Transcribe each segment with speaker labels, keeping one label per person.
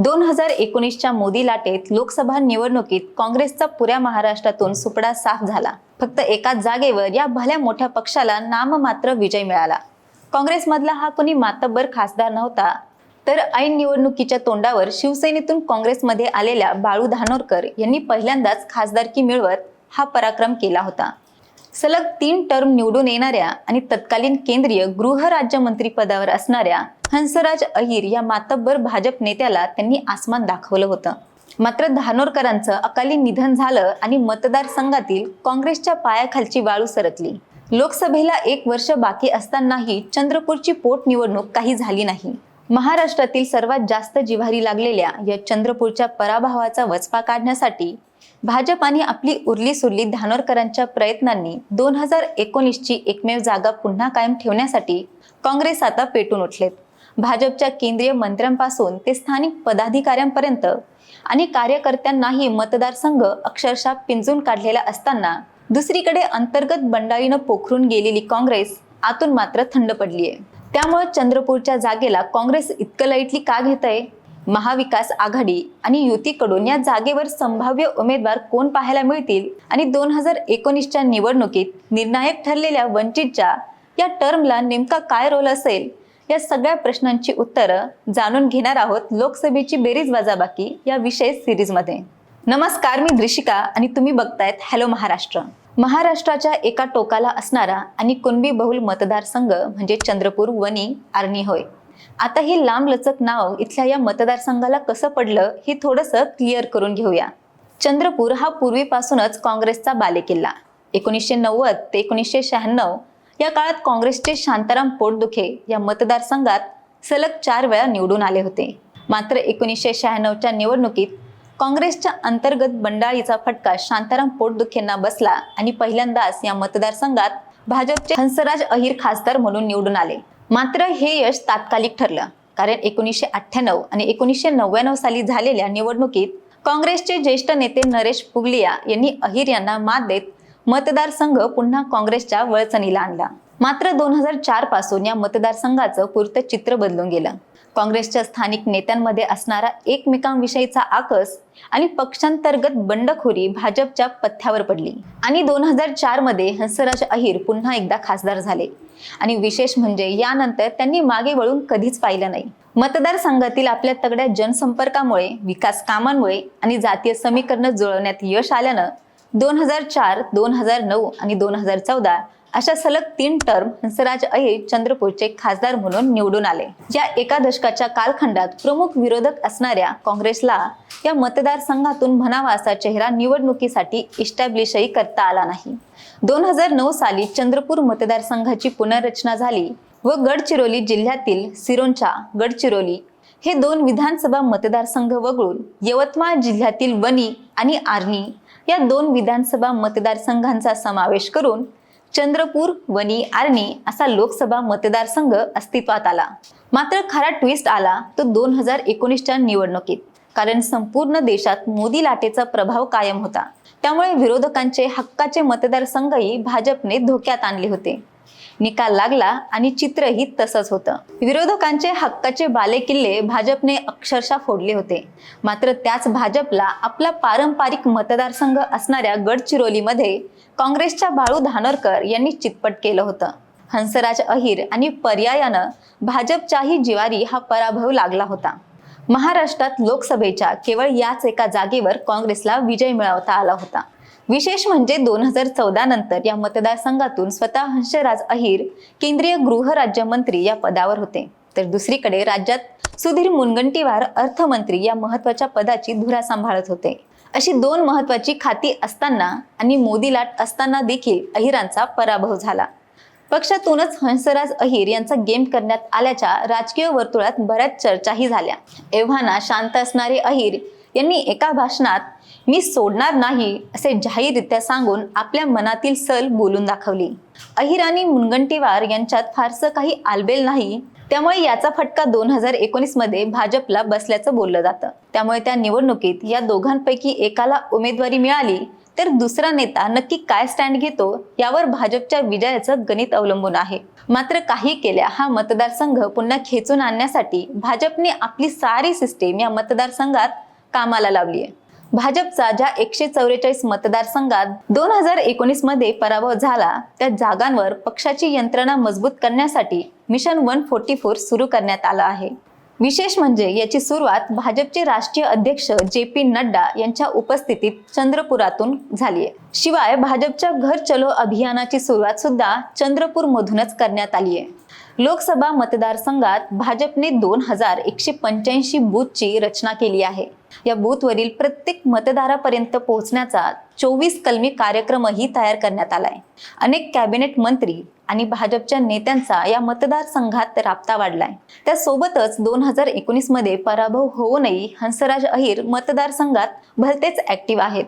Speaker 1: दोन हजार एकोणीसच्या मोदी लाटेत लोकसभा निवडणुकीत काँग्रेसचा पुऱ्या महाराष्ट्रातून सुपडा साफ झाला. फक्त एकाच जागेवर या भल्या मोठ्या पक्षाला नाममात्र विजय मिळाला. काँग्रेसमधला हा कोणी मातब्बर खासदार नव्हता तर ऐन निवडणुकीच्या तोंडावर शिवसेनेतून काँग्रेसमध्ये आलेल्या बाळू धानोरकर यांनी पहिल्यांदाच खासदारकी मिळवत हा पराक्रम केला होता. सलग तीन टर्म निवडून येणाऱ्या आणि तत्कालीन केंद्रीय गृहराज्यमंत्री पदावर असणाऱ्या हंसराज अहिर या मातब्बर भाजप नेत्याला त्यांनी आसमान दाखवलं होतं. मात्र धानोरकरांचं अकाली निधन झालं आणि मतदारसंघातील काँग्रेसच्या पायाखालची वाळू सरकली. लोकसभेला एक वर्ष बाकी असतानाही चंद्रपूरची पोटनिवडणूक काही झाली नाही. महाराष्ट्रातील सर्वात जास्त जिव्हारी लागलेल्या या चंद्रपूरच्या पराभवाचा वचपा काढण्यासाठी भाजपाने आपली उरली सुरली धानोरकरांच्या प्रयत्नांनी दोन हजार एकोणीसची एकमेव जागा पुन्हा कायम ठेवण्यासाठी काँग्रेस आता पेटून उठलेत. भाजपच्या केंद्रीय मंत्र्यांपासून ते स्थानिक पदाधिकाऱ्यांपर्यंत आणि कार्यकर्त्यांनाही मतदारसंघ अक्षरशः पिंजून काढलेला असताना दुसरीकडे अंतर्गत बंडाळीनं पोखरून गेलेली काँग्रेस आतून मात्र थंड पडली आहे त्यामुळे चंद्रपूरच्या जागेला काँग्रेस इतकं लाईटली का घेत आहे महाविकास आघाडी आणि युतीकडून या जागेवर संभाव्य उमेदवार कोण पाहायला मिळतील? आणि दोन हजार एकोणीसच्या निवडणुकीत निर्णायक ठरलेल्या वंचितच्या या टर्मला नेमका काय रोल असेल? या सगळ्या प्रश्नांची उत्तरं जाणून घेणार आहोत लोकसभेची बेरीज वजाबाकी या विशेष सिरीजमध्ये. नमस्कार मी दृशिका आणि तुम्ही बघतायत हॅलो महाराष्ट्र. महाराष्ट्राच्या एका टोकाला असणारा आणि कुणबी बहुल मतदारसंघ म्हणजे चंद्रपूर वनी आर्णी होय. आता हे लांब लचक नाव इथल्या या मतदारसंघाला कसं पडलं हे थोडंसं क्लिअर करून घेऊया. चंद्रपूर हा पूर्वीपासूनच काँग्रेसचा बालेकिल्ला. एकोणीसशे नव्वद ते एकोणीसशे शहाण्णव या काळात काँग्रेसचे शांताराम पोटदुखे या मतदारसंघात सलग चार वेळा निवडून आले होते. मात्र एकोणीसशे शहाण्णवच्या निवडणुकीत काँग्रेसच्या अंतर्गत बंडाळीचा फटका शांताराम पोटदुखेंना बसला आणि पहिल्यांदाच या मतदारसंघात भाजपचे हंसराज अहिर खासदार म्हणून निवडून आले. मात्र हे यश तात्कालिक ठरलं कारण एकोणीसशे अठ्ठ्याण्णव आणि एकोणीसशे नव्याण्णव साली झालेल्या निवडणुकीत काँग्रेसचे ज्येष्ठ नेते नरेश पुगलिया यांनी अहिर यांना मात देत मतदारसंघ पुन्हा काँग्रेसच्या वळचणीला आणला. मात्र दोन हजार चारपासून या मतदारसंघाचं पुरतं चित्र बदलून गेलं. काँग्रेसच्या स्थानिक नेत्यांमध्ये असणारा एकमेकांविषयीचा आकस आणि पक्षांतर्गत बंडखोरी भाजपच्या पथ्यावर पडली. आणि दोन हजार चारमध्ये हंसराज अहिर पुन्हा एकदा खासदार झाले. आणि विशेष म्हणजे यानंतर त्यांनी मागे वळून कधीच पाहिलं नाही. मतदारसंघातील आपल्या तगड्या जनसंपर्कामुळे विकास कामांमुळे आणि जातीय समीकरणं जुळवण्यात यश आल्यानं दोन हजार चार दोन हजार नऊ आणि दोन हजार चौदा अशा सलग तीन टर्म हंसराज अहिर चंद्रपूरचे खासदार म्हणून निवडून आले. या एका दशकाच्या कालखंडात प्रमुख विरोधक असणाऱ्या काँग्रेसला या मतदारसंघातून म्हणावा असा चेहरा निवडणुकीसाठी इस्टॅब्लिशही करता आला नाही. दोन हजार नऊ साली चंद्रपूर मतदारसंघाची पुनर्रचना झाली व गडचिरोली जिल्ह्यातील सिरोंचा गडचिरोली हे दोन विधानसभा मतदारसंघ वगळून यवतमाळ जिल्ह्यातील वनी आणि आर्णी या दोन विधानसभा मतदारसंघांचा समावेश करून चंद्रपूर वनी आर्णी असा लोकसभा मतदारसंघ अस्तित्वात आला. मात्र खरा ट्विस्ट आला तो दोन हजार एकोणीसच्या निवडणुकीत कारण संपूर्ण देशात मोदी लाटेचा प्रभाव कायम होता. त्यामुळे विरोधकांचे हक्काचे मतदारसंघही भाजपने धोक्यात आणले होते. निकाल लागला आणि चित्रही तसंच होतं. विरोधकांचे हक्काचे बालेकिल्ले भाजपने अक्षरशः फोडले होते. मात्र त्याच भाजपला आपला पारंपरिक मतदारसंघ असणाऱ्या गडचिरोलीमध्ये काँग्रेसच्या बाळू धानोरकर यांनी चितपट केलं होतं. हंसराज अहिर आणि पर्यायानं भाजपच्याही जिवारी हा पराभव लागला होता. महाराष्ट्रात लोकसभेच्या केवळ याच एका जागेवर काँग्रेसला विजय मिळवता आला होता. विशेष म्हणजे दोन हजार चौदा नंतर या मतदारसंघातून स्वतः हंसराज अहिर केंद्रीय गृहराज्यमंत्री या पदावर होते. तर दुसरीकडे राज्यात सुधीर मुनगंटीवार अर्थमंत्री या महत्त्वाच्या पदाची धुरा सांभाळत होते. अशी दोन महत्वाची खाती असताना आणि मोदी लाट असताना देखील अहिरांचा पराभव झाला. पक्षातूनच हंसराज अहिर यांचा गेम करण्यात आल्याच्या राजकीय वर्तुळात बऱ्याच चर्चाही झाल्या. एव्हाना शांत असणारे अहिर यांनी एका भाषणात मी सोडणार नाही असे जाहीररित्या सांगून आपल्या मनातील सल बोलून दाखवली. अहिराणी मुनगंटीवार यांच्यात फारसं काही आलबेल नाही. त्यामुळे याचा फटका दोन हजार एकोणीसमध्ये भाजपला बसल्याचं बोललं जातं. त्यामुळे त्या निवडणुकीत या दोघांपैकी एकाला उमेदवारी मिळाली तर दुसरा नेता नक्की काय स्टँड घेतो यावर भाजपच्या विजयाचं गणित अवलंबून आहे. मात्र काही केल्या हा मतदारसंघ पुन्हा खेचून आणण्यासाठी भाजपने आपली सारी सिस्टीम या मतदारसंघात कामाला लावली आहे भाजपचा ज्या एकशे चौवेचाळीस मतदारसंघात दोन हजार एकोणीसमध्ये पराभव झाला त्या जागांवर पक्षाची यंत्रणा मजबूत करण्यासाठी मिशन वन फोर्टी फोर सुरू करण्यात आलं आहे. विशेष म्हणजे याची सुरुवात भाजपचे राष्ट्रीय अध्यक्ष जे पी नड्डा यांच्या उपस्थितीत चंद्रपुरातून झाली आहे. शिवाय भाजपच्या घर चलो अभियानाची सुरुवात सुद्धा चंद्रपूर मधूनच करण्यात आली आहे. लोकसभा मतदारसंघात भाजपने दोन हजार एकशे पंच्याऐंशी बूथची रचना केली आहे. या बूथवरील प्रत्येक मतदारापर्यंत पोहोचण्याचा चोवीस कलमी कार्यक्रमही तयार करण्यात आलाय. अनेक कॅबिनेट मंत्री आणि भाजपच्या नेत्यांचा या मतदारसंघात राबता वाढलाय. त्यासोबतच दोन हजार एकोणीसमध्ये पराभव होऊनही हंसराज अहिर मतदारसंघात भलतेच ऍक्टिव्ह आहेत.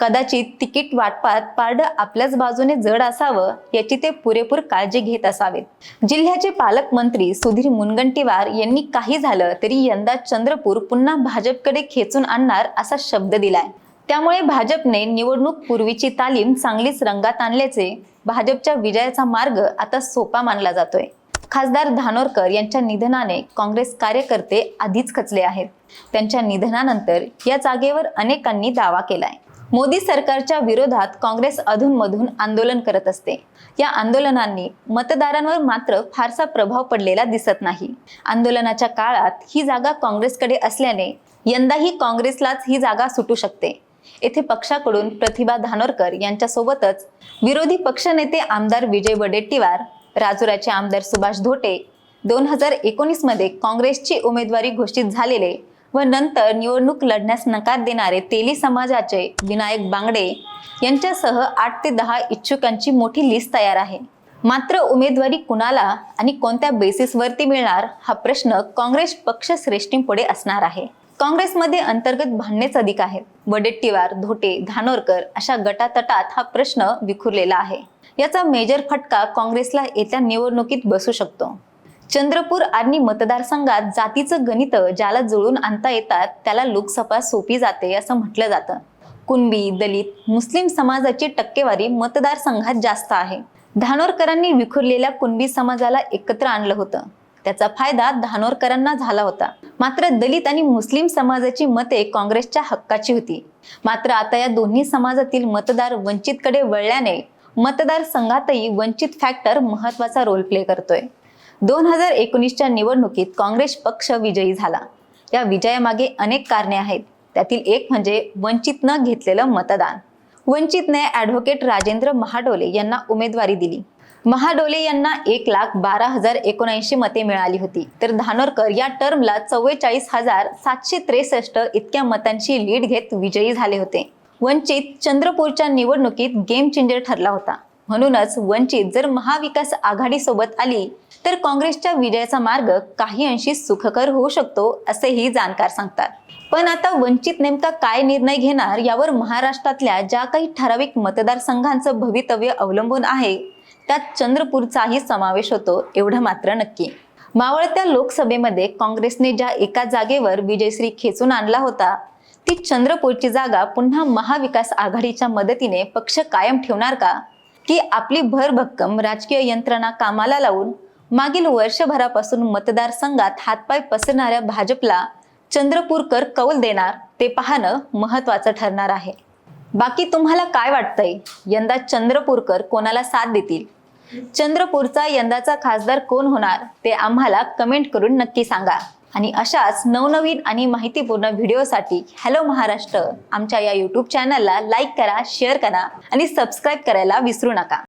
Speaker 1: कदाचित तिकीट वाटपात पारडं आपल्याच बाजूने जड असावं याची ते पुरेपूर काळजी घेत असावेत. जिल्ह्याचे पालकमंत्री सुधीर मुनगंटीवार यांनी काही झालं तरी यंदा चंद्रपूर पुन्हा भाजपकडे खेचून आणणार असा शब्द दिलाय. त्यामुळे भाजपने निवडणूक पूर्वीची तालीम चांगलीच रंगात आणल्याचे भाजपच्या विजयाचा मार्ग आता सोपा मानला जातोय. खासदार धानोरकर यांच्या निधनाने काँग्रेस कार्यकर्ते आधीच खचले आहेत. त्यांच्या निधनानंतर या जागेवर अनेकांनी दावा केलाय. मोदी सरकारच्या विरोधात काँग्रेस अधूनमधून आंदोलन करत असते. या आंदोलनांनी मतदारांवर मात्र फारसा प्रभाव पडलेला दिसत नाही. आंदोलनाच्या काळात ही जागा काँग्रेसकडे असल्याने यंदाही काँग्रेसलाच ही जागा सुटू शकते. येथे पक्षाकडून प्रतिभा धानोरकर यांच्यासोबतच विरोधी पक्षनेते आमदार विजय वडेट्टीवार राजुराचे आमदार सुभाष धोटे दोन हजार एकोणीसमध्ये काँग्रेसची उमेदवारी घोषित झालेले व नंतर निवडणूक लढण्यास नकार देणारे तेली समाजाचे विनायक बांगडे यांच्यासह आठ ते दहा इच्छुकांची मोठी लिस्ट तयार आहे. मात्र उमेदवारी कुणाला आणि कोणत्या बेसिसवरती मिळणार हा प्रश्न काँग्रेस पक्षश्रेष्ठींपुढे असणार आहे. काँग्रेसमध्ये अंतर्गत भांडणेच अधिक आहेत. वडेट्टीवार धोटे धानोरकर अशा गटातटात हा प्रश्न विखुरलेला आहे. याचा मेजर फटका काँग्रेसला येत्या निवडणुकीत बसू शकतो. चंद्रपूर आणि मतदारसंघात जातीचं गणित ज्याला जुळून आणता येतात त्याला लोकसभा सोपी जाते असं म्हटलं जातं. कुणबी दलित मुस्लिम समाजाची टक्केवारी मतदारसंघात जास्त आहे. धानोरकरांनी विखुरलेल्या कुणबी समाजाला एकत्र आणलं होतं. त्याचा फायदा धानोरकरांना झाला होता. मात्र दलित आणि मुस्लिम समाजाची मते काँग्रेसच्या हक्काची होती. मात्र आता या दोन्ही समाजातील मतदार वंचितकडे वळल्याने मतदारसंघातही वंचित फॅक्टर महत्त्वाचा रोल प्ले करतोय. दोन हजार एकोणीसच्या निवडणुकीत काँग्रेस पक्ष विजयी झाला. या विजयामागे अनेक कारणे आहेत. त्यातील एक म्हणजे वंचित न घेतलेलं मतदान. वंचितने ॲडव्होकेट राजेंद्र महाडोले यांना उमेदवारी दिली. महाडोले यांना एक लाख बारा हजार एकोणऐंशी मते मिळाली होती. तर धानोरकर या टर्मला चव्वेचाळीस हजार सातशे त्रेसष्ट इतक्या मतांची लीड घेत विजयी झाले होते. वंचित चंद्रपूरच्या निवडणुकीत गेम चेंजर ठरला होता. म्हणूनच वंचित जर महाविकास आघाडी सोबत आली तर काँग्रेसच्या विजयाचा मार्ग काही अंशी सुखकर होऊ शकतो असेही जाणकार सांगतात. पण आता वंचित नेमका काय निर्णय घेणार यावर महाराष्ट्रातल्या ज्या काही ठराविक मतदारसंघांचं भवितव्य अवलंबून आहे त्यात चंद्रपूरचाही समावेश होतो एवढं मात्र नक्की. मावळत्या लोकसभेमध्ये काँग्रेसने ज्या एका जागेवर विजयश्री खेचून आणला होता ती चंद्रपूरची जागा पुन्हा महाविकास आघाडीच्या मदतीने पक्ष कायम ठेवणार का? की आपली भरभक्कम राजकीय यंत्रणा कामाला लावून मागील वर्षभरापासून मतदारसंघात हातपाय पसरणाऱ्या भाजपला चंद्रपूरकर कौल देणार ते पाहणं महत्वाचं ठरणार आहे. बाकी तुम्हाला काय वाटतंय? यंदा चंद्रपूरकर कोणाला साथ देतील? चंद्रपूरचा यंदाचा खासदार कोण होणार ते आम्हाला कमेंट करून नक्की सांगा. आणि अशाच नवनवीन आणि माहितीपूर्ण व्हिडिओसाठी हॅलो महाराष्ट्र आमच्या या यूट्यूब चॅनलला लाईक करा शेअर करा आणि सबस्क्राईब करायला विसरू नका.